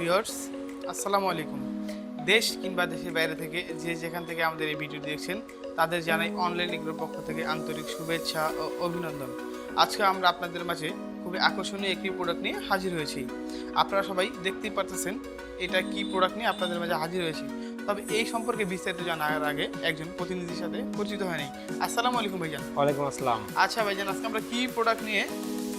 Viewers আসসালামু আলাইকুম। দেশ কিংবা দেশের বাইরে থেকে যে যেখান থেকে আমাদের এই ভিডিও দেখছেন তাদের জানাই অনলাইন এগ্রোর পক্ষ থেকে আন্তরিক শুভেচ্ছা ও অভিনন্দন। আজকে আমরা আপনাদের মাঝে খুবই আকর্ষণীয় একটি প্রোডাক্ট নিয়ে হাজির হয়েছি। আপনারা সবাই দেখতেই পারতেছেন এটা কি প্রোডাক্ট নিয়ে আপনাদের মাঝে হাজির হয়েছি। তবে এই সম্পর্কে বিস্তারিত জানার আগে একজন প্রতিনিধির সাথে পরিচিত হয়নি। আসসালামু আলাইকুম ভাইজান। ওয়ালাইকুম আসসালাম। আচ্ছা ভাইজান আজকে আমরা কি প্রোডাক্ট নিয়ে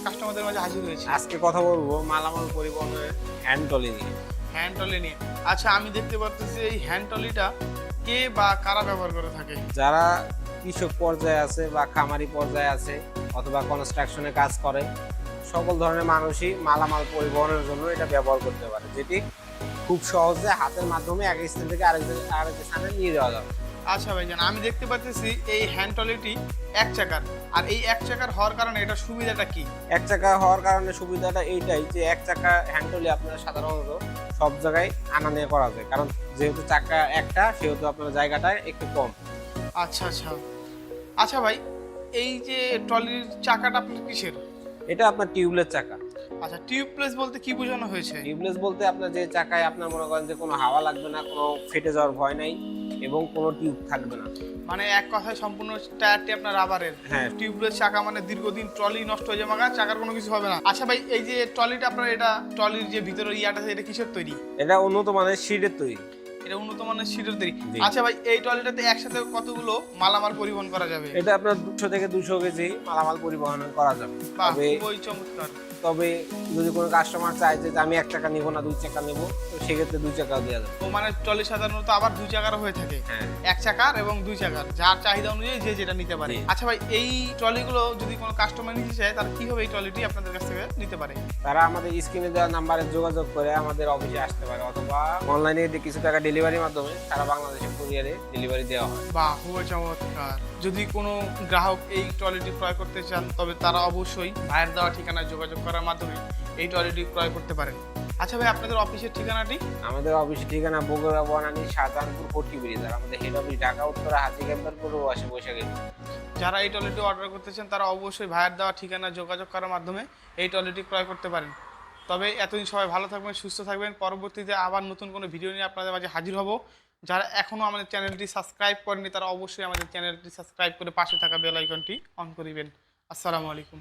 কাস্টমারদের মাঝে হাজির হয়েছি। আজকে কথা বলব মালামাল পরিবহনের হ্যান্ড ট্রলি নিয়ে। হ্যান্ড ট্রলি নিয়ে। আচ্ছা আমি দেখতে পাচ্ছি এই হ্যান্ড ট্রলিটা কে বা কারা ব্যবহার করে থাকে? যারা কৃষক পর্যায়ে আছে বা খামারি পর্যায়ে আছে অথবা কনস্ট্রাকশনে কাজ করে সকল ধরনের মানুষই মালামাল পরিবহনের জন্য এটা ব্যবহার করতে পারে যেটি খুব সহজে হাতের মাধ্যমে এক স্থান থেকে আরেক আরেক স্থানে নিয়ে যাওয়া যাবে। আচ্ছা ভাইজান আমি দেখতে পাচ্ছি এই হ্যান্ড ট্রলিটি এক চাকার। আর এই এক চাকার হওয়ার কারণে এটা সুবিধাটা কি? এক চাকা হওয়ার কারণে সুবিধাটা এইটাই যে এক চাকা হ্যান্ড ট্রলি আপনার সাধারণত সব জায়গায় আনা নিয়ে করা যায়। কারণ যেহেতু চাকা একটা সেহেতু আপনার জায়গাটা একটু কম। আচ্ছা আচ্ছা। আচ্ছা ভাই এই যে ট্রলির চাকাটা আপনার কিসের? এটা আপনার টিউবলেস চাকা। আচ্ছা টিউবলেস বলতে কি বোঝানো হয়েছে? টিউবলেস বলতে আপনার যে চাকায় আপনার মনে করেন যে কোনো হাওয়া লাগবে না কোনো ফেটে যাওয়ার ভয় নাই। এবং কোনো টিউব থাকবে না। মানে এক কথায় সম্পূর্ণ টায়ারটি আপনার রাবারের। হ্যাঁ। টিউবলেস চাকা মানে দীর্ঘদিন ট্রলি নষ্ট হয়ে যাবে চাকার কোনো কিছু হবে না। আচ্ছা ভাই এই যে ট্রলিটা আপনার এটা ট্রলির যে ভিতরে ইয়াটা আছে এটা কিসের তৈরি? এটা উন্নত মানের সিটের তৈরি। এটা উন্নত মানের সিটের তৈরি। আচ্ছা ভাই এই ট্রলিটাতে একসাথে কতগুলো মালামাল পরিবহন করা যাবে? এটা আপনার দুশো থেকে দুশো কেজি মালামাল পরিবহন করা যাবে। তবে খুবই চমৎকার। তবে যদি কোনো কাস্টমার চায় যে আমি এক টাকা নিবো না দুই চাকা নেব তো সেক্ষেত্রে দুই চাকাও দেওয়া যাবে। ও মানে ট্রলি সাধারণত আবার দুই চাকার হয়ে থাকে। হ্যাঁ। এক চাকার এবং দুই চাকার যার চাহিদা অনুযায়ী যে যেটা নিতে পারে। আচ্ছা ভাই এই ট্রলিগুলো যদি কোনো কাস্টমার নিতে চায় তাহলে কীভাবে এই ট্রলিটি আপনাদের কাছ থেকে নিতে পারে? তারা আমাদের স্ক্রিনে দেওয়া নাম্বারে যোগাযোগ করে আমাদের অফিসে আসতে পারে অথবা অনলাইনে কিছু টাকা ডেলিভারির মাধ্যমে সারা বাংলাদেশে কুরিয়ারে ডেলিভারি দেওয়া হয়। বাহ খুবই চমৎকার। যদি কোনো গ্রাহক এই ট্রলিটি ক্রয় করতে চান তবে তারা অবশ্যই ভাইয়ের দেওয়া ঠিকানায় যোগাযোগ করার মাধ্যমে এই ট্রলিটি ক্রয় করতে পারেন। আচ্ছা ভাই আপনাদের অফিসের ঠিকানাটি? আমাদের অফিস ঠিকানা বগুড়া বনানী শাহজাহানপুর কোটি ব্রিজ আর আমাদের হেড অফিস ঢাকা উত্তরা হাতি ক্যাম্পের পূর্ব পাশে বৈশাখী। যারা এই টয়লেটটি অর্ডার করতে চান তারা অবশ্যই ভাইয়ের দেওয়া ঠিকানা যোগাযোগ করার মাধ্যমে এই টয়লেটটি ক্রয় করতে পারেন। তবে এতদিন সবাই ভালো থাকবেন, সুস্থ থাকবেন। পরবর্তীতে আবার নতুন কোনো ভিডিও নিয়ে আপনাদের মাঝে হাজির হব। যারা এখনও আমাদের চ্যানেলটি সাবস্ক্রাইব করেনি তারা অবশ্যই আমাদের চ্যানেলটি সাবস্ক্রাইব করে পাশে থাকা বেল আইকনটি অন করিবেন আসসালামু আলাইকুম।